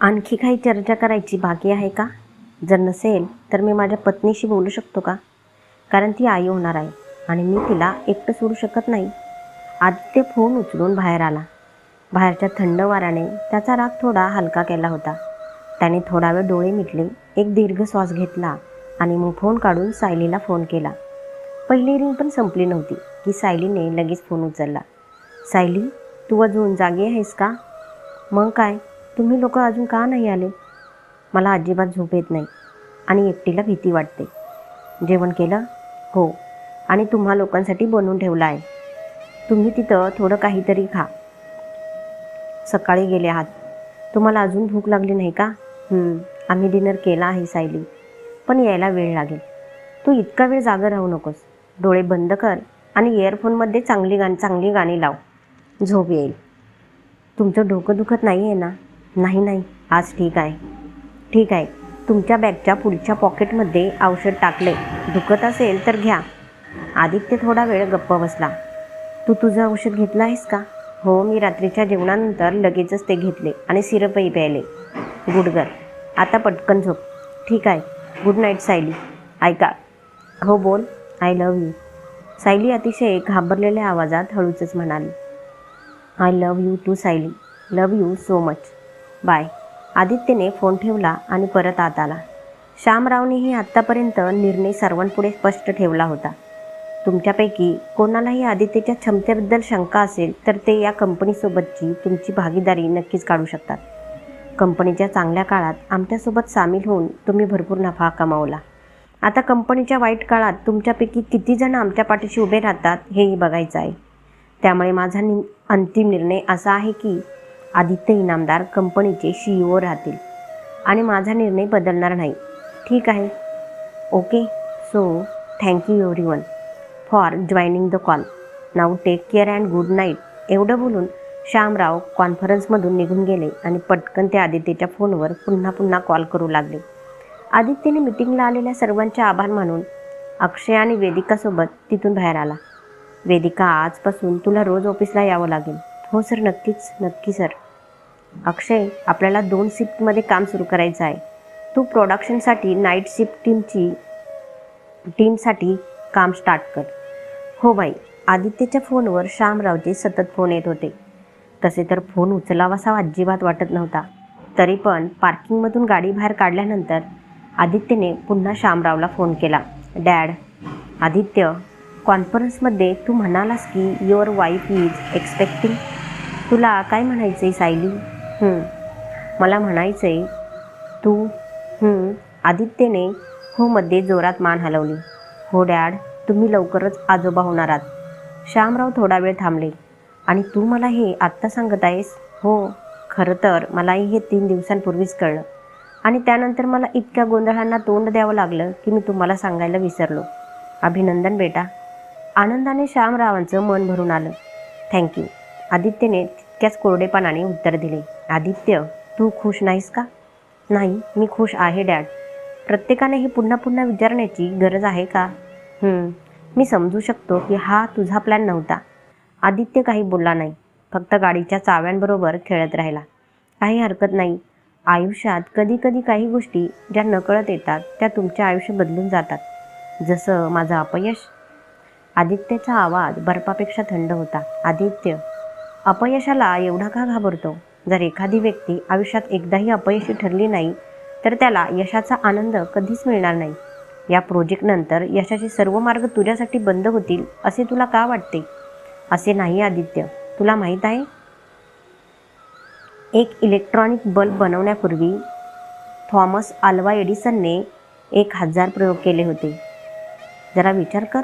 आणखी काही चर्चा करायची बाकी आहे का? जर नसेल तर मी माझ्या पत्नीशी बोलू शकतो का? कारण ती आई होणार आहे आणि मी तिला एकटं सोडू शकत नाही. आदित्य फोन उचलून बाहेर आला. बाहेरच्या थंड वाऱ्याने त्याचा राग थोडा हलका केला होता. त्याने थोडा वेळ डोळे मिटले एक दीर्घ श्वास घेतला आणि मग फोन काढून सायलीला फोन केला. पहिली रिंग पण संपली नव्हती की सायलीने लगेच फोन उचलला. सायली तू अजून जागी आहेस का? मग काय? तुम्ही लोक अजून का नाही आले? मला अजिबात झोप येत नाही आणि एकटीला भीती वाटते. जेवण केलं? हो. आणि तुम्हा लोकांसाठी बनवून ठेवलं आहे. तुम्ही तिथं थोडं काहीतरी खा. सकाळी गेले आहात. तुम्हाला अजून भूक लागली नाही का? आम्ही डिनर केला आहे सायली. पण यायला वेळ लागेल. तू इतका वेळ जागं राहू नकोस. डोळे बंद कर आणि इयरफोनमध्ये चांगली गाणी चांगली गाणी लाव. झोप येईल. तुमचं डोकं दुखत नाही आहे ना? नाही नाही आज ठीक आहे. ठीक आहे तुमच्या बॅगच्या पुढच्या पॉकेटमध्ये औषध टाकले. दुखत असेल तर घ्या. आदित्य थोडा वेळ गप्प बसला. तू तुझं औषध घेतलं आहेस का? हो मी रात्रीच्या जेवणानंतर लगेचच ते घेतले आणि सिरपही प्यायले. गुडगर आता पटकन झोप. ठीक आहे गुड नाईट सायली. ऐका. हो बोल. I love you. सायली अतिशय घाबरलेल्या आवाजात हळूचच म्हणाली. I love you too Sayali. Love you so much. Bye. आदित्यने फोन ठेवला आणि परत आत आला. श्यामरावनेही आत्तापर्यंत निर्णय सर्वांपुढे स्पष्ट ठेवला होता. तुमच्यापैकी कोणालाही आदित्यच्या क्षमतेबद्दल शंका असेल तर ते या कंपनीसोबतची तुमची भागीदारी नक्कीच काढू शकतात. कंपनीच्या चांगल्या काळात आमच्यासोबत सामील होऊन तुम्ही भरपूर नफा कमावला. आता कंपनीच्या वाईट काळात तुमच्यापैकी किती जण आमच्या पाठीशी उभे राहतात हेही बघायचं आहे. त्यामुळे माझा नि अंतिम निर्णय असा आहे की आदित्य इनामदार कंपनीचे सीईओ ओ राहतील. आणि माझा निर्णय बदलणार नाही. ठीक आहे. Okay. So thank you everyone for joining the call now take care and good night एवढं बोलून श्यामराव कॉन्फरन्समधून निघून गेले आणि पटकन ते आदित्यच्या फोनवर पुन्हा पुन्हा कॉल करू लागले. आदित्यने मिटिंगला आलेल्या सर्वांचे आभार मानून अक्षय आणि वेदिकासोबत तिथून बाहेर आला. वेदिका आजपासून तुला रोज ऑफिसला यावं लागेल. हो सर नक्कीच. नक्की सर अक्षय आपल्याला दोन शिफ्टमध्ये काम सुरू करायचं आहे. तू प्रोडक्शनसाठी नाईट शिफ्ट टीमची टीमसाठी काम स्टार्ट कर. हो बाई आदित्यच्या फोनवर श्यामरावचे सतत फोन येत होते. तसे तर फोन उचलावासा अजिबात वाटत नव्हता. तरी पण पार्किंगमधून गाडी बाहेर काढल्यानंतर आदित्यने पुन्हा श्यामरावला फोन केला. डॅड आदित्य कॉन्फरन्समध्ये तू म्हणालास की युअर वाईफ इज एक्सपेक्टिंग तुला काय म्हणायचं आहे सायली? मला म्हणायचं आहे तू हं, आदित्यने हो मध्ये जोरात मान हलवली. हो डॅड तुम्ही लवकरच आजोबा होणार आहात. श्यामराव थोडा वेळ थांबले. आणि तू मला हे आत्ता सांगत आहेस? हो खरं तर मलाही हे तीन दिवसांपूर्वीच कळलं. आणि त्यानंतर मला इतक्या गोंधळांना तोंड द्यावं लागलं की मी तुम्हाला सांगायला विसरलो. अभिनंदन बेटा. आनंदाने श्यामरावांचं मन भरून आलं. थँक्यू. आदित्यने तितक्याच कोरडेपणाने उत्तर दिले. आदित्य तू खुश नाहीस का? नाही मी खुश आहे डॅड. प्रत्येकाने हे पुन्हा पुन्हा विचारण्याची गरज आहे का? मी समजू शकतो की हा तुझा प्लॅन नव्हता. आदित्य काही बोलला नाही. फक्त गाडीच्या चाव्यांबरोबर खेळत राहिला. काही हरकत नाही. आयुष्यात कधी कधी काही गोष्टी ज्या नकळत येतात त्या तुमचे आयुष्य बदलून जातात. जसं माझं अपयश. आदित्यचा आवाज बर्फापेक्षा थंड होता. आदित्य अपयशाला एवढा का घाबरतो? जर एखादी व्यक्ती आयुष्यात एकदाही अपयशी ठरली नाही तर त्याला यशाचा आनंद कधीच मिळणार नाही. या प्रोजेक्टनंतर यशाचे सर्व मार्ग तुझ्यासाठी बंद होतील असे तुला का वाटते? असे नाही आदित्य. तुला माहीत आहे? एक इलेक्ट्रॉनिक बल्ब बनवण्यापूर्वी थॉमस आल्वा एडिसनने एक हजार प्रयोग केले होते. जरा विचार कर.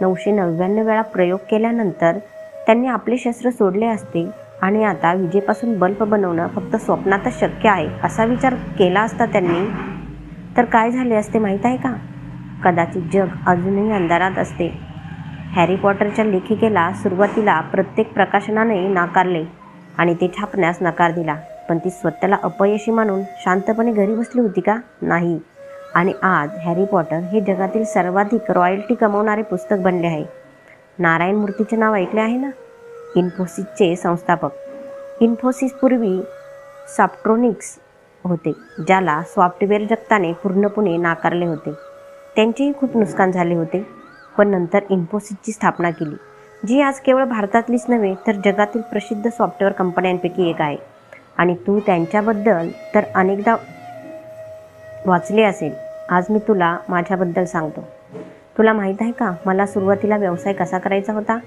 नऊशे नव्याण्णव वेळा प्रयोग केल्यानंतर त्यांनी आपले शस्त्र सोडले असते. आणि आता विजेपासून बल्ब बनवणं फक्त स्वप्नातच शक्य आहे असा विचार केला असता त्यांनी. तर काय झाले असते माहीत आहे का? कदाचित जग अजूनही अंधारात असते. हॅरी पॉटरच्या लेखिकेला सुरुवातीला प्रत्येक प्रकाशनाने नाकारले आणि ते छापण्यास नकार दिला. पण ती स्वतःला अपयशी मानून शांतपणे घरी बसली होती का? नाही. आणि आज हॅरी पॉटर हे जगातील सर्वाधिक रॉयल्टी कमवणारे पुस्तक बनले आहे. नारायण मूर्तीचे नाव ऐकले आहे ना? इन्फोसिसचे संस्थापक. इन्फोसिसपूर्वी सॉफ्ट्रॉनिक्स होते ज्याला सॉफ्टवेअर जगताने पूर्णपणे नाकारले होते. त्यांचेही खूप नुकसान झाले होते पण नंतर इन्फोसिसची स्थापना केली जी आज केवळ भारतातलीच नव्हे तर जगातील प्रसिद्ध सॉफ्टवेअर कंपन्यांपैकी एक आहे. आणि तू त्यांच्याबद्दल तर अनेकदा वाचले असेल. आज मी तुला माझ्याबद्दल सांगतो. तुला माहीत आहे का मला सुरुवातीला व्यवसाय कसा करायचा होता?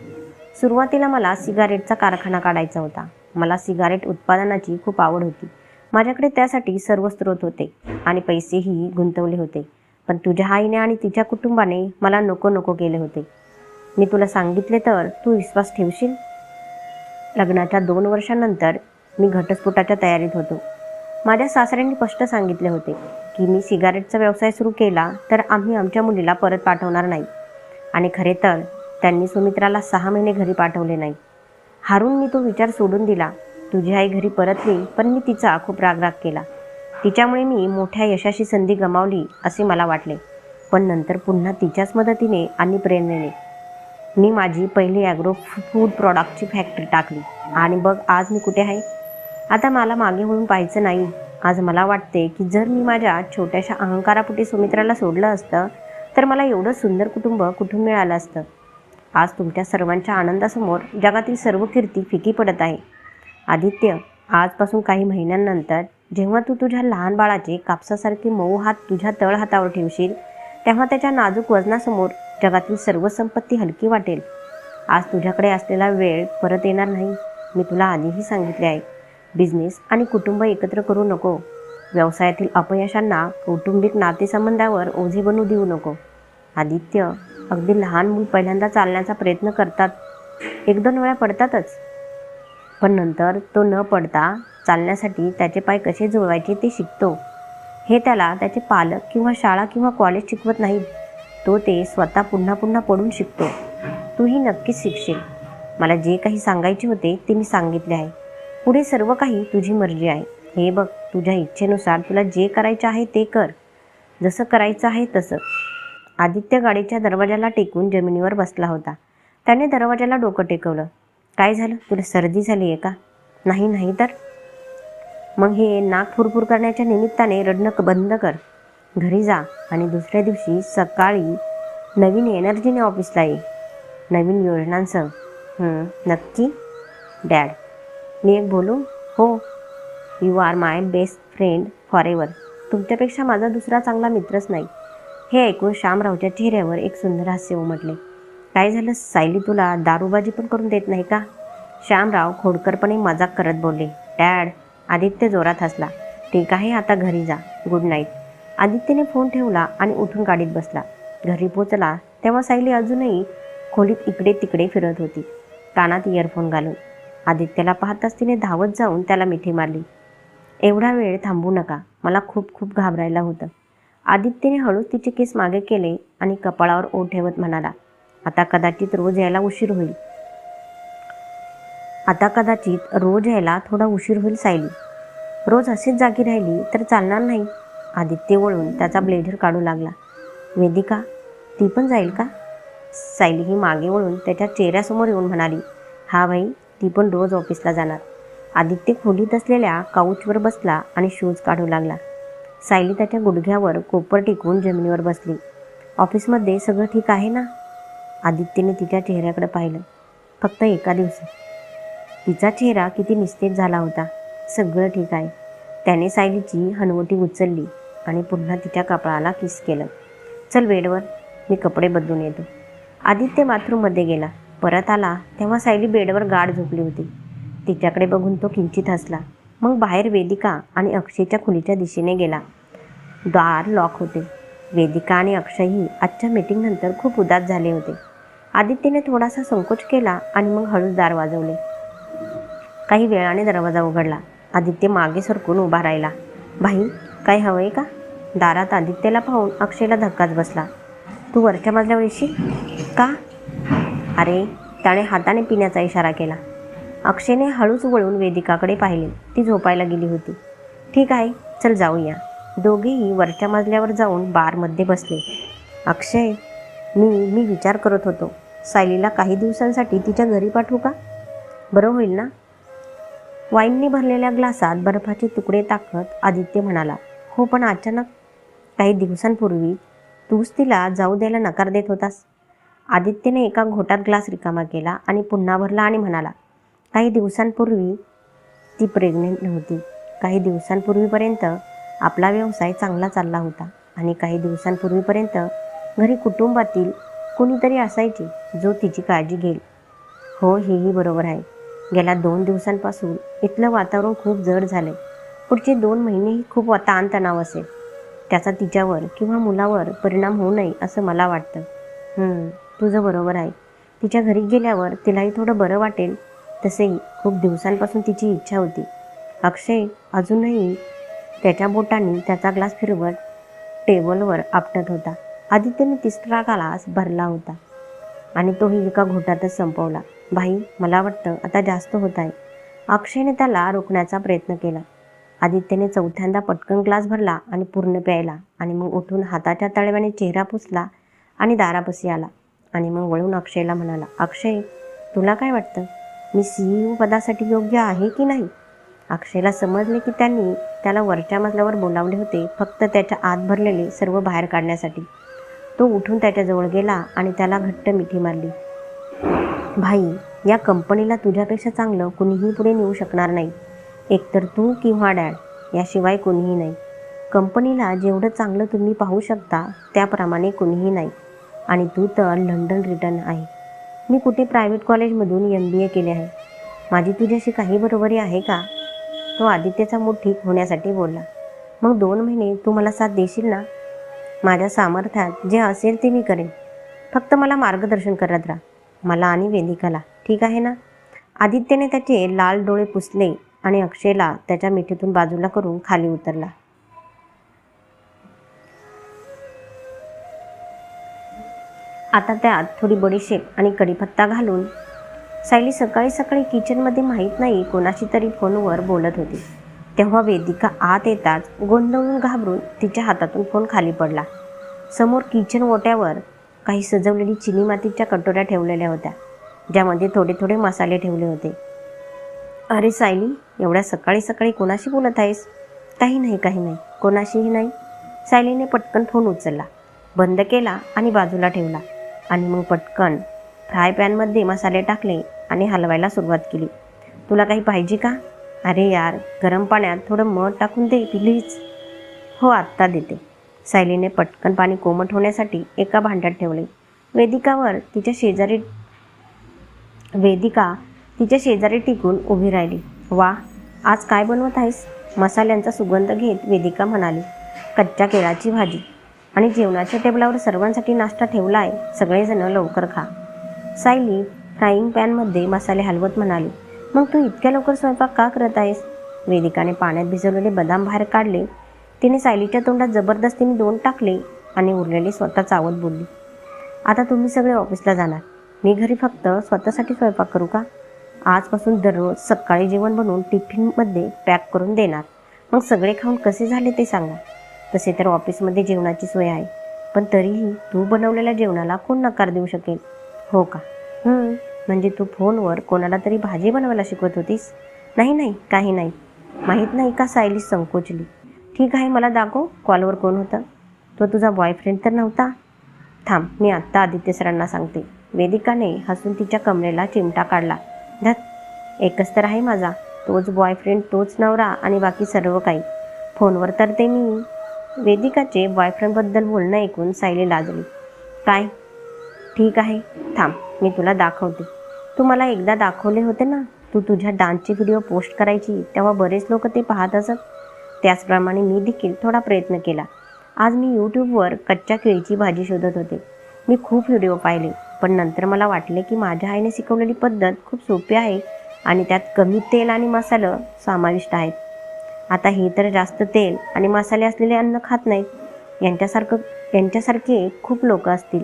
सुरुवातीला मला सिगारेटचा कारखाना काढायचा होता. मला सिगारेट उत्पादनाची खूप आवड होती. माझ्याकडे त्यासाठी सर्व स्रोत होते आणि पैसेही गुंतवले होते. पण तुझ्या आईने आणि तिच्या कुटुंबाने मला नको नको केले होते. मी तुला सांगितले तर तू विश्वास ठेवशील? लग्नाच्या दोन वर्षानंतर मी घटस्फोटाच्या तयारीत होतो. माझ्या सासऱ्यांनी स्पष्ट सांगितले होते की मी सिगारेटचा व्यवसाय सुरू केला तर आम्ही आमच्या मुलीला परत पाठवणार नाही. आणि खरे तर त्यांनी सुमित्राला सहा महिने घरी पाठवले नाही. हारून मी तो विचार सोडून दिला. तुझी आई घरी परतली पण मी तिचा खूप रागराग केला. तिच्यामुळे मी मोठ्या यशाची संधी गमावली असे मला वाटले. पण नंतर पुन्हा तिच्याच मदतीने आणि प्रेरणेने मी माझी पहिली ॲग्रो फूड प्रॉडक्टची फॅक्टरी टाकली. आणि बघ आज मी कुठे आहे? आता मला मागे होऊन पाहायचं नाही. आज मला वाटते की जर मी माझ्या छोट्याशा अहंकारापुटी सुमित्राला सोडलं असतं तर मला एवढं सुंदर कुटुंब कुठून मिळालं असतं? आज तुमच्या सर्वांच्या आनंदासमोर जगातील सर्व कीर्ती फिकी पडत आहे. आदित्य आजपासून काही महिन्यांनंतर जेव्हा तू तुझ्या लहान बाळाचे कापसासारखे मऊ हात तुझ्या तळ हातावर ठेवशील तेव्हा त्याच्या नाजूक वजनासमोर जगातील सर्व संपत्ती हलकी वाटेल. आज तुझ्याकडे असलेला वेळ परत येणार नाही. मी तुला आधीही सांगितले आहे बिझनेस आणि कुटुंब एकत्र करू नको. व्यवसायातील अपयशांना कौटुंबिक नातेसंबंधावर ओझे बनू देऊ नको. आदित्य अगदी लहान मूल पहिल्यांदा चालण्याचा प्रयत्न करतात. एक दोन वेळा पडतातच. पण नंतर तो न पडता चालण्यासाठी त्याचे पाय कसे जुळवायचे ते शिकतो. हे त्याला त्याचे पालक किंवा शाळा किंवा कॉलेज शिकवत नाहीत तो ते स्वतः पुन्हा पुन्हा पडून शिकतो. तूही नक्कीच शिकशील. मला जे काही सांगायचे होते ते मी सांगितले आहे. पुढे सर्व काही तुझी मर्जी आहे. हे बघ तुझ्या इच्छेनुसार तुला जे करायचे आहे ते कर. जसं करायचं आहे तसं. आदित्य गाडीच्या दरवाजाला टेकून जमिनीवर बसला होता. त्याने दरवाजाला डोकं टेकवलं. काय झालं? तुला सर्दी झाली आहे का? नाही नाही तर. मग हे नाक फुरफुर करण्याच्या निमित्ताने रडणं बंद कर. घरी जा आणि दुसऱ्या दिवशी सकाळी नवीन एनर्जीने ऑफिसला ये. नवीन योजनांसह नक्की? डॅड मी एक बोलू? हो. You are my best friend forever तुमच्यापेक्षा माझा दुसरा चांगला मित्रच नाही. हे ऐकून श्यामरावच्या चेहऱ्यावर एक सुंदर हास्य उमटले. काय झालं? सायली तुला दारूबाजी पण करून देत नाही का? श्यामराव खोडकरपणे मजाक करत बोलले. डॅड आदित्य जोरात हसला. ठीक आहे आता घरी जा. गुड नाईट आदित्यने फोन ठेवला आणि उठून गाडीत बसला. घरी पोचला तेव्हा सायली अजूनही खोलीत इकडे तिकडे फिरत होती. कानात इयरफोन घालून. आदित्यला पाहताच तिने धावत जाऊन त्याला मिठी मारली. एवढा वेळ थांबू नका. मला खूप खूप घाबरायला होतं. आदित्यने हळूच तिचे केस मागे केले आणि कपाळावर ओढ ठेवत म्हणाला आता कदाचित रोज यायला उशीर होईल. आता कदाचित रोज यायला थोडा उशीर होईल सायली. रोज अशीच जागी राहिली तर चालणार नाही. आदित्य वळून त्याचा ब्लेझर काढू लागला. वेदिका ती पण जाईल का? सायली ही मागे वळून त्याच्या चेहऱ्यासमोर येऊन म्हणाली हा भाई ती पण रोज ऑफिसला जाणार. आदित्य खोलीत असलेल्या काउचवर बसला आणि शूज काढू लागला. सायली त्याच्या गुडघ्यावर कोपर टिकवून जमिनीवर बसली. ऑफिसमध्ये सगळं ठीक आहे ना? आदित्यने तिच्या चेहऱ्याकडे पाहिलं. फक्त एका दिवसात. तिचा चेहरा किती निस्तेज झाला होता. सगळं ठीक आहे. त्याने सायलीची हनवटी उचलली आणि पुन्हा तिच्या कपाळाला किस केलं. चल बेडवर मी कपडे बदलून येतो. आदित्य बाथरूममध्ये गेला. परत आला तेव्हा सायली बेडवर गाढ झोपली होती. तिच्याकडे बघून तो किंचित हसला. मग बाहेर वेदिका आणि अक्षयच्या खोलीच्या दिशेने गेला. द्वार लॉक होते. वेदिका आणि अक्षयही आजच्या मीटिंगनंतर खूप उदास झाले होते. आदित्यने थोडासा संकोच केला आणि मग हळूच दार वाजवले. काही वेळाने दरवाजा उघडला. आदित्य मागे सरकून उभा राहिला. भाई काय हवंय का? दारात आदित्यला पाहून अक्षयला धक्काच बसला. तू वरच्या मजल्यावर येशील का? अरे त्याने हाताने पिण्याचा इशारा केला. अक्षयने हळूच वळून वेदिकाकडे पाहिले. ती झोपायला गेली होती. ठीक आहे चल जाऊया. दोघेही वरच्या मजल्यावर जाऊन बारमध्ये बसले. अक्षय मी मी विचार करत होतो. सायलीला काही दिवसांसाठी तिच्या घरी पाठवू का? बरं होईल ना. वाईनने भरलेल्या ग्लासात बर्फाचे तुकडे टाकत आदित्य म्हणाला हो पण अचानक काही दिवसांपूर्वी तूच तिला जाऊ द्यायला नकार देत होतास. आदित्यने एका घोटात ग्लास रिकामा केला आणि पुन्हा भरला आणि म्हणाला काही दिवसांपूर्वी ती प्रेग्नेंट नव्हती. काही दिवसांपूर्वीपर्यंत आपला व्यवसाय चांगला चालला होता आणि काही दिवसांपूर्वीपर्यंत घरी कुटुंबातील कोणीतरी असायचे जो तिची काळजी घेईल. हो हेही बरोबर आहे. गेल्या दोन दिवसांपासून इथलं वातावरण खूप जड झालंय. पुढचे दोन महिनेही खूप ताणतणाव असेल. त्याचा तिच्यावर किंवा मुलावर परिणाम होऊ नये असं मला वाटतं. तुझं बरोबर आहे. तिच्या घरी गेल्यावर तिलाही थोडं बरं वाटेल. तसेही खूप दिवसांपासून तिची इच्छा होती. अक्षय अजूनही त्याच्या बोटांनी त्याचा ग्लास फिरवत टेबलवर आपटत होता. आदित्यने तिसरा ग्लास भरला होता आणि तोही एका घोटातच संपवला. भाई मला वाटतं आता जास्त होत आहे. अक्षयने त्याला रोखण्याचा प्रयत्न केला. आदित्यने चौथ्यांदा पटकन ग्लास भरला आणि पूर्ण प्यायला आणि मग उठून हाताच्या तळव्याने चेहरा पुसला आणि दारापसी आला आणि मग वळून अक्षयला म्हणाला अक्षय तुला काय वाटतं? मी सी पदासाठी योग्य आहे की नाही? अक्षयला समजले की त्यांनी त्याला वरच्या मजल्यावर बोलावले होते फक्त त्याच्या आत भरलेले सर्व बाहेर काढण्यासाठी. तो उठून त्याच्याजवळ गेला आणि त्याला घट्ट मिठी मारली. भाई या कंपनीला तुझ्यापेक्षा चांगलं कुणीही पुढे नेऊ शकणार नाही. एकतर तू किंवा डॅड याशिवाय कोणीही नाही. कंपनीला जेवढं चांगलं तुम्ही पाहू शकता त्याप्रमाणे कुणीही नाही. आणि तू तर लंडन रिटर्न आहे. मी कुठे प्रायव्हेट कॉलेजमधून एम बी ए केले आहे? माझी तुझ्याशी काही बरोबरी आहे का? तो आदित्यचा मूड ठीक होण्यासाठी बोलला. मग दोन महिने तू मला साथ देशील ना? माझ्या सामर्थ्यात जे असेल ते मी करेन. फक्त मला मार्गदर्शन करत राहा. मला आणि वेदिकाला. ठीक आहे ना? आदित्यने त्याचे लाल डोळे पुसले आणि अक्षयला त्याच्या मिठीतून बाजूला करून खाली उतरला. आता त्यात थोडी बडीशेप आणि कढीपत्ता घालून सायली सकाळी सकाळी किचनमध्ये माहीत नाही कोणाशी तरी फोनवर बोलत होती. तेव्हा वेदिका आत येताच गोंधळून घाबरून तिच्या हातातून फोन खाली पडला. समोर किचन ओट्यावर काही सजवलेली चिनी मातीच्या कटोऱ्या ठेवलेल्या होत्या ज्यामध्ये थोडे थोडे मसाले ठेवले होते. अरे सायली एवढ्या सकाळी सकाळी कोणाशी बोलत आहेस? काही नाही काही नाही कोणाशीही नाही. सायलीने पटकन फोन उचलला बंद केला आणि बाजूला ठेवला. आणि मग पटकन फ्राय पॅनमध्ये मसाले टाकले आणि हलवायला सुरुवात केली. तुला काही पाहिजे का? अरे यार गरम पाण्यात थोडं मध टाकून दे प्लीज. हो आत्ता देते. सायलीने पटकन पाणी कोमट होण्यासाठी एका भांड्यात ठेवले. वेदिकावर तिच्या शेजारी वेदिका तिच्या शेजारी टिकून उभी राहिली. वा आज काय बनवत आहेस? मसाल्यांचा सुगंध घेत वेदिका म्हणाली कच्च्या केळाची भाजी. आणि जेवणाच्या टेबलावर सर्वांसाठी नाश्ता ठेवला आहे सगळेजण लवकर खा. सायली फ्राईंग पॅनमध्ये मसाले हलवत म्हणाली मग तू इतक्या लवकर स्वयंपाक का करत आहेस? वेदिकाने पाण्यात भिजवलेले बदाम बाहेर काढले. तिने सायलीच्या तोंडात जबरदस्तीने दोन टाकले आणि उरलेले स्वतः चावत बोलली आता तुम्ही सगळे ऑफिसला जाणार. मी घरी फक्त स्वतःसाठी स्वयंपाक करू का? आजपासून दररोज सकाळी जेवण बनवून टिफिनमध्ये पॅक करून देणार. मग सगळे खाऊन कसे झाले ते सांगा. तसे तर ऑफिसमध्ये जेवणाची सोय आहे. पण तरीही तू बनवलेल्या जेवणाला कोण नकार देऊ शकेल? हो का? म्हणजे तू फोनवर कोणाला तरी भाजी बनवायला शिकवत होतीस? नाही नाही काही नाही. माहीत नाही का सायली संकोचली? ठीक आहे मला दाखव कॉलवर कोण होतं? तो तुझा बॉयफ्रेंड तर नव्हता? थांब मी आत्ता आदित्य सरांना सांगते. वेदिकाने हसून तिच्या कमरेला चिमटा काढला. धत एकच तर आहे माझा. तोच बॉयफ्रेंड तोच नवरा आणि बाकी सर्व काही. फोनवर तर ते मी. वेदिकाचे बॉयफ्रेंडबद्दल बोलणं ऐकून सायली लाजली. काय? ठीक आहे. थांब. मी तुला दाखवते. तू मला एकदा दाखवले होते ना तू तुझ्या डान्सचे व्हिडिओ पोस्ट करायची तेव्हा बरेच लोक ते पाहत असत. त्याचप्रमाणे मी देखील थोडा प्रयत्न केला. आज मी यूट्यूबवर कच्च्या केळीची भाजी शोधत होते. मी खूप व्हिडिओ पाहिले पण नंतर मला वाटले की माझ्या आईने शिकवलेली पद्धत खूप सोपी आहे आणि त्यात कमी तेल आणि मसालं समाविष्ट आहेत. आता हे तर जास्त तेल आणि मसाले असलेले अन्न खात नाहीत. यांच्यासारखं यांच्यासारखे खूप लोक असतील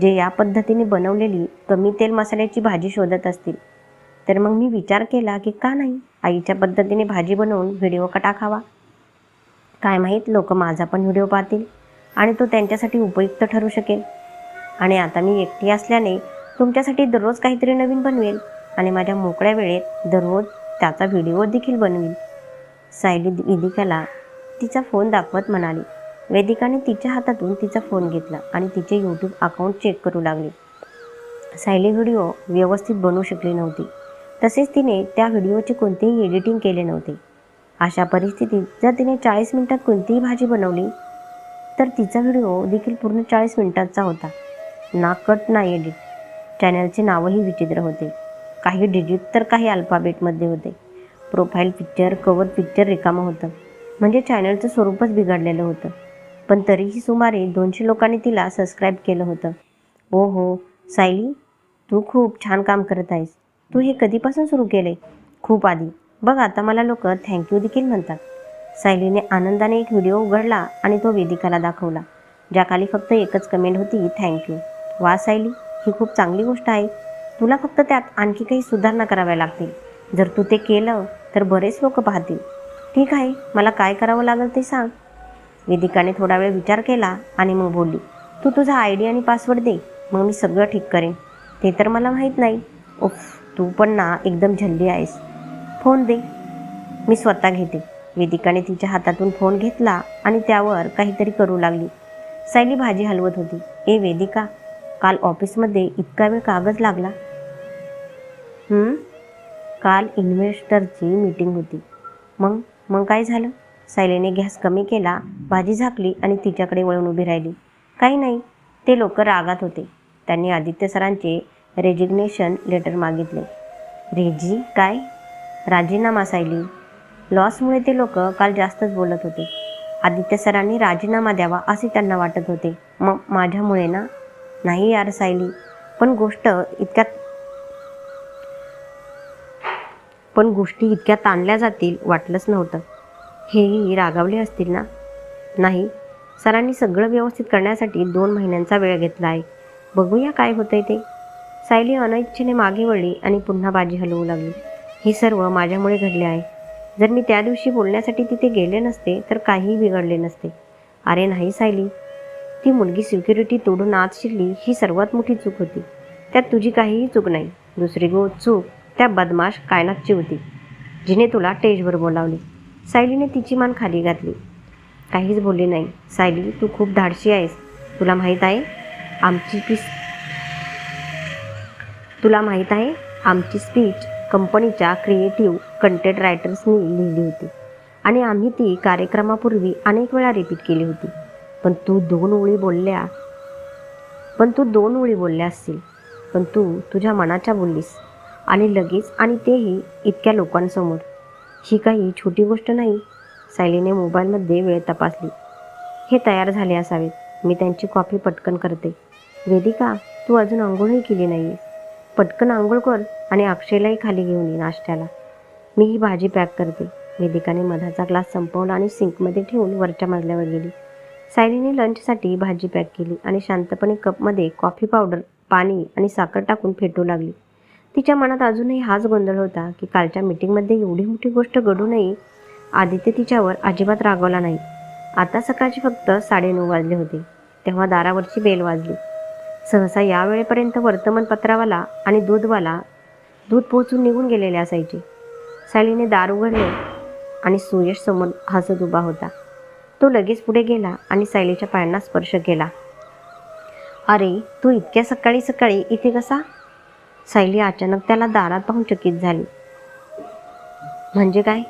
जे या पद्धतीने बनवलेली कमी तेल मसाल्याची भाजी शोधत असतील. तर मग मी विचार केला की का नाही आईच्या पद्धतीने भाजी बनवून व्हिडिओ का टाकावा काय माहीत लोक माझा पण व्हिडिओ पाहतील आणि तो त्यांच्यासाठी उपयुक्त ठरू शकेल. आणि आता मी एकटी असल्याने तुमच्यासाठी दररोज काहीतरी नवीन बनवेल आणि माझ्या मोकळ्या वेळेत दररोज त्याचा व्हिडिओ देखील बनवेल सायली वेदिकाला तिचा फोन दाखवत म्हणाली. वेदिकाने तिच्या हातातून तिचा फोन घेतला आणि तिचे यूट्यूब अकाउंट चेक करू लागली. सायली व्हिडिओ व्यवस्थित बनवू शकली नव्हती. तसेच तिने त्या व्हिडिओचे कोणतेही एडिटिंग केले नव्हते. अशा परिस्थितीत जर तिने चाळीस मिनिटात कोणतीही भाजी बनवली तर तिचा व्हिडिओ देखील पूर्ण चाळीस मिनिटांचा होता. ना कट ना एडिट चॅनलचे नावही विचित्र होते. काही डिजिट तर काही अल्फाबेटमध्ये होते. प्रोफाईल पिक्चर कवर पिक्चर रिकामं होतं. म्हणजे चॅनलचं स्वरूपच बिघडलेलं होतं. पण तरीही सुमारे दोनशे लोकांनी तिला सबस्क्राईब केलं होतं. ओ हो सायली तू खूप छान काम करत आहेस. तू हे कधीपासून सुरू केले खूप आधी. बघ आता मला लोक थँक्यू देखील म्हणतात. सायलीने आनंदाने एक व्हिडिओ उघडला आणि तो वेदिकाला दाखवला ज्या खाली फक्त एकच कमेंट होती थँक्यू वा सायली ही खूप चांगली गोष्ट आहे. तुला फक्त त्यात आणखी काही सुधारणा कराव्या लागतील. जर तू ते केलं तर बरेच लोक पाहतील. ठीक आहे मला काय करावं लागेल ते सांग. वेदिकाने थोडा वेळ विचार केला आणि मग बोलली तू तुझा आय डी आणि पासवर्ड दे मग मी सगळं ठीक करेन. ते तर मला माहीत नाही. उफ तू पण ना एकदम झल्ली आहेस. फोन दे. मी स्वतः घेते. वेदिकाने तिच्या हातातून फोन घेतला आणि त्यावर काहीतरी करू लागली. सायली भाजी हलवत होती. ए वेदिका काल ऑफिसमध्ये इतका वेळ कागद लागला. काल इन्व्हेस्टरची मीटिंग होती. मग मग काय झालं? सायलीने गॅस कमी केला भाजी झाकली आणि तिच्याकडे वळून उभी राहिली. काही नाही ते लोक रागात होते. त्यांनी आदित्य सरांचे रेजिग्नेशन लेटर मागितले. रेजी काय? राजीनामा सायली. लॉसमुळे ते लोक काल जास्तच बोलत होते. आदित्य सरांनी राजीनामा द्यावा असे त्यांना वाटत होते. मग माझ्यामुळे ना? नाही यार सायली. पण गोष्ट इतक्यात पण गोष्टी इतक्या ताणल्या जातील वाटलंच नव्हतं. हेही रागावले असतील ना? नाही. सरांनी सगळं व्यवस्थित करण्यासाठी दोन महिन्यांचा वेळ घेतला आहे बघूया काय होतंय ते. सायली अनैच्छेने मागे वळली आणि पुन्हा बाजी हलवू लागली. हे सर्व माझ्यामुळे घडले आहे. जर मी त्या दिवशी बोलण्यासाठी तिथे गेले नसते तर काहीही बिघडले नसते. अरे नाही सायली. ती मुलगी सिक्युरिटी तोडून आत शिरली ही सर्वात मोठी चूक होती. त्यात तुझी काहीही चूक नाही. दुसरी गो चूक. त्या बदमाश कायनातची होती. जिने तुला टेजवर बोलावले. सायलीने तिची मान खाली घातली. काहीच बोलली नाही. सायली तू खूप धाडशी आहेस. तुला माहीत आहे आमची पीस तुला माहीत आहे आमची स्पीच कंपनीच्या क्रिएटिव्ह कंटेंट रायटर्सनी लिहिली होती. आणि आम्ही ती कार्यक्रमापूर्वी अनेक वेळा रिपीट केली होती. पण तू दोन ओळी बोलल्या पण तू दोन ओळी बोलल्या असतील पण तू तुझ्या मनाच्या बोललीस. आणि लगेच आणि तेही इतक्या लोकांसमोर. ही काही छोटी गोष्ट नाही सायलीने मोबाईलमध्ये वेळ तपासली. हे तयार झाले असावेत. मी त्यांची कॉफी पटकन करते. वेदिका तू अजून आंघोळही केली नाही पटकन आंघोळ कर आणि अक्षयलाही खाली घेऊन ये नाश्त्याला. मी ही भाजी पॅक करते. वेदिकाने मधाचा ग्लास संपवला आणि सिंकमध्ये ठेवून वरच्या मजल्यावर गेली. सायलीने लंचसाठी भाजी पॅक केली आणि शांतपणे कपमध्ये कॉफी पावडर पाणी आणि साखर टाकून फेटू लागली. तिच्या मनात अजूनही हाच गोंधळ होता की कालच्या मीटिंगमध्ये एवढी मोठी गोष्ट घडूनही आदित्य तिच्यावर अजिबात रागवला नाही. आता सकाळचे फक्त साडेनऊ वाजले होते. तेव्हा दारावरची बेल वाजली. सहसा या वेळेपर्यंत वर्तमानपत्रावाला आणि दूधवाला दूध पोहोचून निघून गेलेले असायचे. सायलीने दार उघडले आणि सुयश समोर हसत उभा होता. तो लगेच पुढे गेला आणि सायलीच्या पायांना स्पर्श केला. अरे तू इतक्या सकाळी सकाळी इथे कसा? सायली अचानक त्याला दारात पाहून चकित झाली. म्हणजे काय?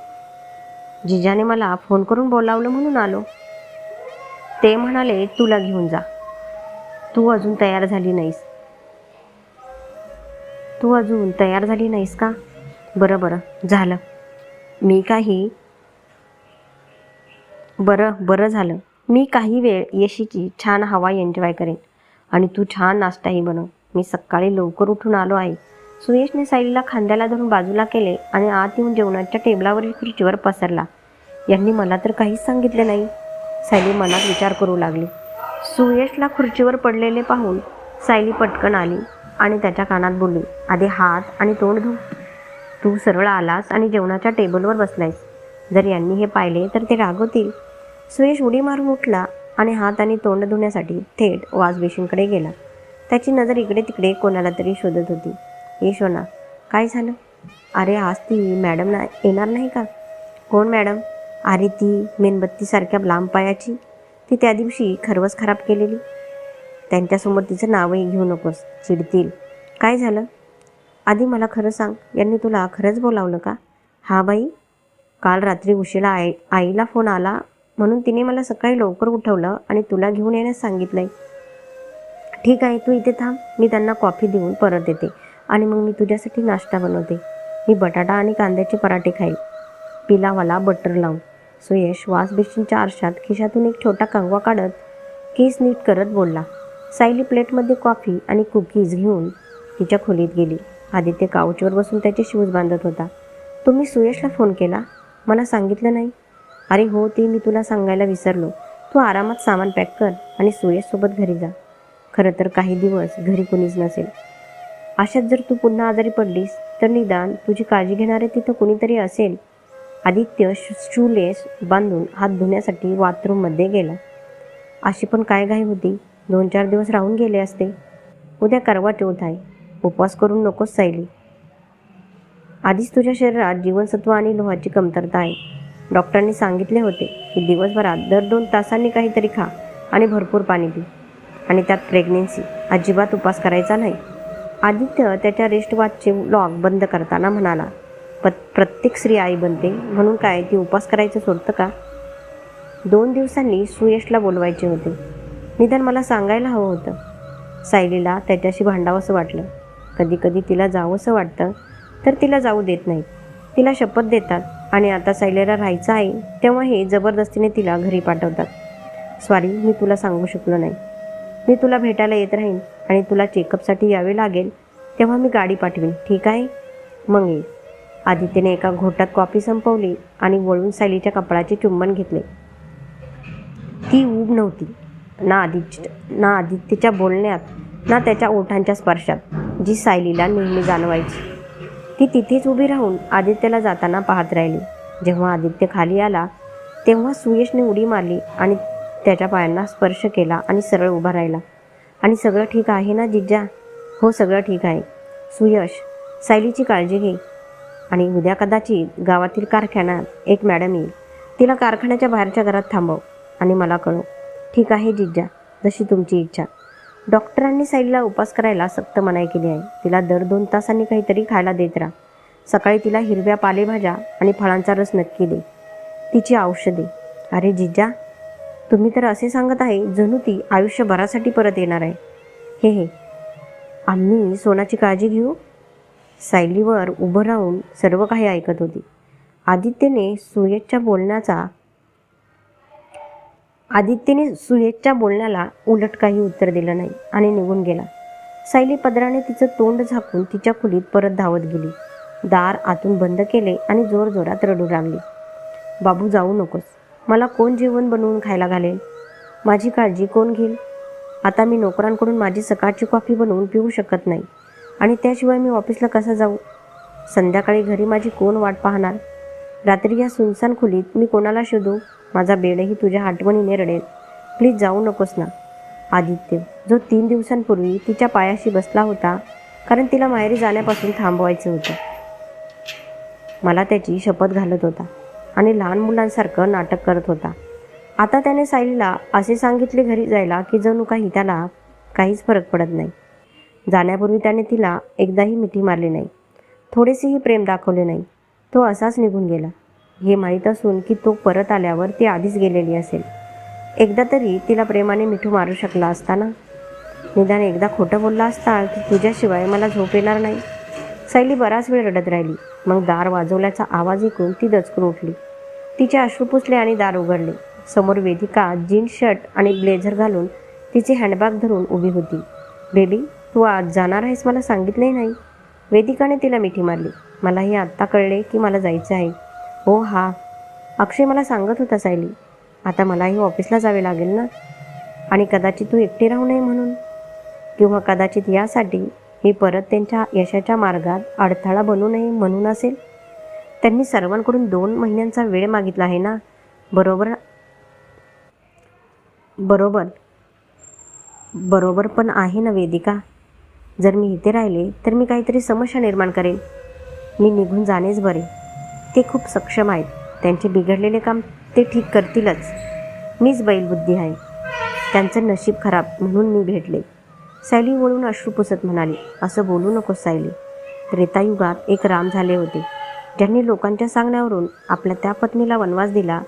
जिजाने मला फोन करून बोलावलं म्हणून आलो. ते म्हणाले तुला घेऊन जा. तू अजून तयार झाली नाहीस. तू अजून तयार झाली नाहीस का? बरं बरं. झालं. मी काही बरं बरं झालं. मी काही वेळ येशीची छान हवा एन्जॉय करेन आणि तू छान नाश्ताही बनव. मी सकाळी लवकर उठून आलो आहे सुयशने सायलीला खांद्याला धरून बाजूला केले आणि आत येऊन जेवणाच्या टेबलावरील खुर्चीवर पसरला. यांनी मला तर काहीच सांगितले नाही. सायली मनात विचार करू लागली. सुयशला खुर्चीवर पडलेले पाहून सायली पटकन आली आणि त्याच्या कानात बोलली आधी हात आणि तोंड धु. तू सरळ आलास आणि जेवणाच्या टेबलवर बसलायस. जर यांनी हे पाहिले तर ते रागवतील. सुयश उडी मारून उठला आणि हात आणि तोंड धुण्यासाठी थेट वॉश बेसिनकडे गेला. त्याची नजर इकडे तिकडे कोणाला तरी शोधत होती. यशोना काय झालं? अरे आज ती मॅडम ना येणार नाही का? कोण मॅडम? अरे ती मेणबत्तीसारख्या लांब पायाची. ती त्या दिवशी खरवस खराब केलेली. त्यांच्यासमोर तिचं नावही घेऊ नकोस चिडतील. काय झालं? आधी मला खरं सांग यांनी तुला खरंच बोलावलं का? हा बाई काल रात्री उशिरा आई आईला फोन आला म्हणून तिने मला सकाळी लवकर उठवलं आणि तुला घेऊन येण्यास सांगितलंय. ठीक आहे तू इथे थांब. मी त्यांना कॉफी देऊन परत येते. आणि मग मी तुझ्यासाठी नाश्ता बनवते. मी बटाटा आणि कांद्याचे पराठे खाईल. पिलावाला बटर लावून. सुयश वॉशबेसिनच्या आरशात खिशातून एक छोटा कंगवा काढत केस नीट करत बोलला. सायली प्लेटमध्ये कॉफी आणि कुकीज घेऊन तिच्या खोलीत गेली. आदित्य काउचवर बसून त्याचे शूज बांधत होता. तुम्ही सुयशला फोन केला? मला सांगितलं नाही. अरे हो ते मी तुला सांगायला विसरलो. तू आरामात सामान पॅक कर आणि सुयशसोबत घरी जा. खरं तर काही दिवस घरी कोणीच नसेल. अशात जर तू पुन्हा आजारी पडलीस तर निदान तुझी काळजी घेणारे तिथं कुणीतरी असेल. आदित्य शूलेस बांधून हात धुण्यासाठी बाथरूममध्ये गेला. अशी पण काय घाई होती? दोन चार दिवस राहून गेले असते. उद्या करवा ठेवत आहे उपवास करून नकोस सायली. आधीच तुझ्या शरीरात जीवनसत्व आणि लोहाची कमतरता आहे. डॉक्टरांनी सांगितले होते की दिवसभरात दर दोन तासांनी काहीतरी खा आणि भरपूर पाणी पी. आणि त्यात प्रेग्नेन्सी अजिबात उपास करायचा नाही. आदित्य त्याच्या रेस्ट वॉचचे लॉग बंद करताना म्हणाला प प्रत्येक स्त्री आई बनते. म्हणून काय ती उपास करायचं सोडतं का? दोन दिवसांनी सुयशला बोलवायचे होते. निदान मला सांगायला हवं होतं. सायलीला त्याच्याशी भांडावंसं वाटलं. कधी कधी तिला जावंसं वाटतं तर तिला जाऊ देत नाहीत. तिला शपथ देतात आणि आता सायलीला राहायचं आहे तेव्हा हे जबरदस्तीने तिला घरी पाठवतात. स्वारी मी तुला सांगू शकलो नाही. मी तुला भेटायला येत राहीन आणि तुला चेकअपसाठी यावे लागेल तेव्हा मी गाडी पाठवीन ठीक आहे? मग ये. आदित्यने एका घोटात कॉफी संपवली आणि वळून सायलीच्या कपडाचे चुंबन घेतले. ती ऊब नव्हती. ना आदित्य ना आदित्यच्या बोलण्यात ना त्याच्या ओठांच्या स्पर्शात जी सायलीला नेहमी जाणवायची. ती तिथेच उभी राहून आदित्यला जाताना पाहत राहिली. जेव्हा आदित्य खाली आला तेव्हा सुयशने उडी मारली आणि त्याच्या पायांना स्पर्श केला आणि सरळ उभा राहिला. आणि सगळं ठीक आहे ना जिज्जा? हो सगळं ठीक आहे. सुयश सायलीची काळजी घे. आणि उद्या कदाचित गावातील कारखान्यात एक मॅडम येईल. तिला कारखान्याच्या बाहेरच्या घरात थांबव आणि मला कळव. ठीक आहे जिज्जा जशी तुमची इच्छा. डॉक्टरांनी साईलीला उपास करायला सक्त मनाई केली आहे. तिला दर दोन तासांनी काहीतरी खायला देत राहा. सकाळी तिला हिरव्या पालेभाज्या आणि फळांचा रस नक्की दे. तिची औषधे. अरे जिज्जा तुम्ही तर असे सांगत आहे जणू ती आयुष्यभरासाठी परत येणार आहे. हे हे. आम्ही सोनाची काळजी घेऊ? सायलीवर उभं राहून सर्व काही ऐकत होती. आदित्यने सुयशच्या बोलण्याचा आदित्यने सुयशच्या बोलण्याला उलट काही उत्तर दिलं नाही आणि निघून गेला. सायली पदराने तिचं तोंड झाकून तिच्या खोलीत परत धावत गेली. दार आतून बंद केले आणि जोरजोरात रडू लागली. बाबू जाऊ नकोस. मला कोण जेवण बनवून खायला घालेल? माझी काळजी कोण घेईल? आता मी नोकरांकडून माझी सकाळची कॉफी बनवून पिऊ शकत नाही आणि त्याशिवाय मी ऑफिसला कसा जाऊ? संध्याकाळी घरी माझी कोण वाट पाहणार? रात्री या सुनसान खोलीत मी कोणाला शोधू? माझा बेडही तुझ्या आठवणीने रडेल. प्लीज जाऊ नकोस ना. आदित्य जो तीन दिवसांपूर्वी तिच्या पायाशी बसला होता कारण तिला माहेरी जाण्यापासून थांबवायचं होतं. मला त्याची शपथ घालत होता. आणि लहान मुलांसारखं नाटक करत होता. आता त्याने सायलीला असे सांगितले घरी जायला की जणू काही त्याला काहीच फरक पडत नाही. जाण्यापूर्वी त्याने तिला एकदाही मिठी मारली नाही. थोडेसेही प्रेम दाखवले नाही. तो असाच निघून गेला. हे माहीत असून की तो परत आल्यावर ती आधीच गेलेली असेल. एकदा तरी तिला प्रेमाने मिठू मारू शकला असता ना? निदान एकदा खोटं बोलला असता की तुझ्याशिवाय मला झोप येणार नाही. सायली बराच वेळ रडत राहिली. मग दार वाजवल्याचा आवाज ऐकून ती दचकून उठली. तिचे अश्रू पुसले आणि दार उघडले. समोर वेदिका जीन्स शर्ट आणि ब्लेझर घालून तिचे हँडबॅग धरून उभी होती. बेबी तू आज जाणार आहेस मला सांगितले नाही. वेदिकाने तिला मिठी मारली. मला हे आत्ता कळले की मला जायचं आहे. हो हा. अक्षय मला सांगत होता सायली. आता मलाही ऑफिसला जावे लागेल ना? आणि कदाचित तू एकटी राहू नये म्हणून? किंवा कदाचित यासाठी मी परत त्यांच्या यशाच्या मार्गात अडथळा बनू नये म्हणून असेल? त्यांनी सर्वांकडून दोन महिन्यांचा वेळ मागितला आहे ना? बरोबर? बरोबर. बरोबर पण आहे ना वेदिका? जर मी इथे राहिले तर मी काहीतरी समस्या निर्माण करेन. मी निघून जाणेच बरे. ते खूप सक्षम आहेत. त्यांचे बिघडलेले काम ते ठीक करतीलच. मीच बैलबुद्धी आहे. त्यांचं नशीब खराब म्हणून मी भेटले. सायली वळून अश्रू पुसत म्हणाली असं बोलू नको सायली त्रेतायुगात एक राम झाले होते. ज्यांनी लोकांच्या सांगण्यावरून आपल्या त्या पत्नीला वनवास दिला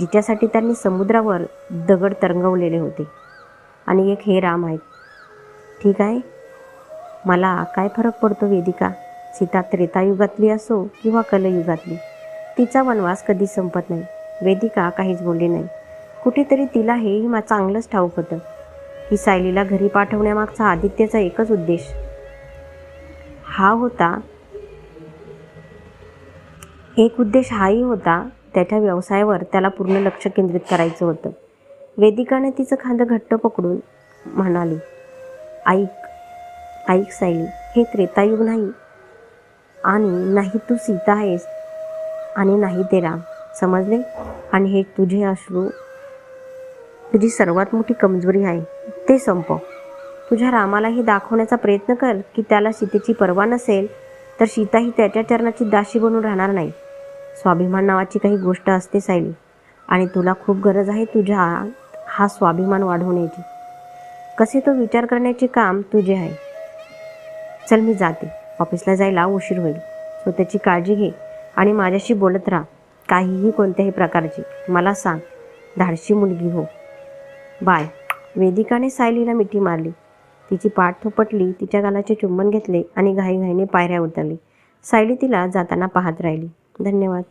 जिच्यासाठी त्यांनी समुद्रावर दगड तरंगवलेले होते. आणि एक हे राम आहेत. ठीक आहे. मला काय फरक पडतो वेदिका? सीता त्रेतायुगातली असो किंवा कलयुगातली तिचा वनवास कधीच संपत नाही. वेदिका काहीच बोलली नाही. कुठेतरी तिला हेही मा चांगलंच ठाऊक होतं. की सायलीला घरी पाठवण्यामागचा आदित्यचा एकच उद्देश. हा होता एक उद्देश हाही होता त्याच्या व्यवसायावर त्याला पूर्ण लक्ष केंद्रित करायचं होतं. वेदिकाने तिचं खांदं घट्ट पकडून म्हणाली ऐक ऐक सायली हे त्रेतायुग नाही आणि नाही तू सीता आहेस आणि नाही ते राम. समजले? आणि हे तुझे अश्रू तुझी सर्वात मोठी कमजोरी आहे. ते संपव. तुझ्या रामालाही दाखवण्याचा प्रयत्न कर की त्याला सीतेची पर्वा नसेल तर सीता ही त्याच्या चरणाची दाशी बनून राहणार नाही. स्वाभिमान नावाची काही गोष्ट असते सायली आणि तुला खूप गरज आहे तुझ्या हा स्वाभिमान वाढवण्याची कसे तो विचार करण्याचे काम तुझे आहे. चल मी जाते. ऑफिसला जायला उशीर होईल. स्वतःची काळजी घे आणि माझ्याशी बोलत राहा. काहीही कोणत्याही प्रकारची. मला सांग. धाडशी मुलगी हो. बाय. वेदिकाने सायलीला मिठी मारली. तिची पाठ थोपटली तिच्या गालाचे चुंबन घेतले आणि घाईघाईने पायऱ्या उतरली. सायली तिला जाताना पाहत राहिली. धन्यवाद.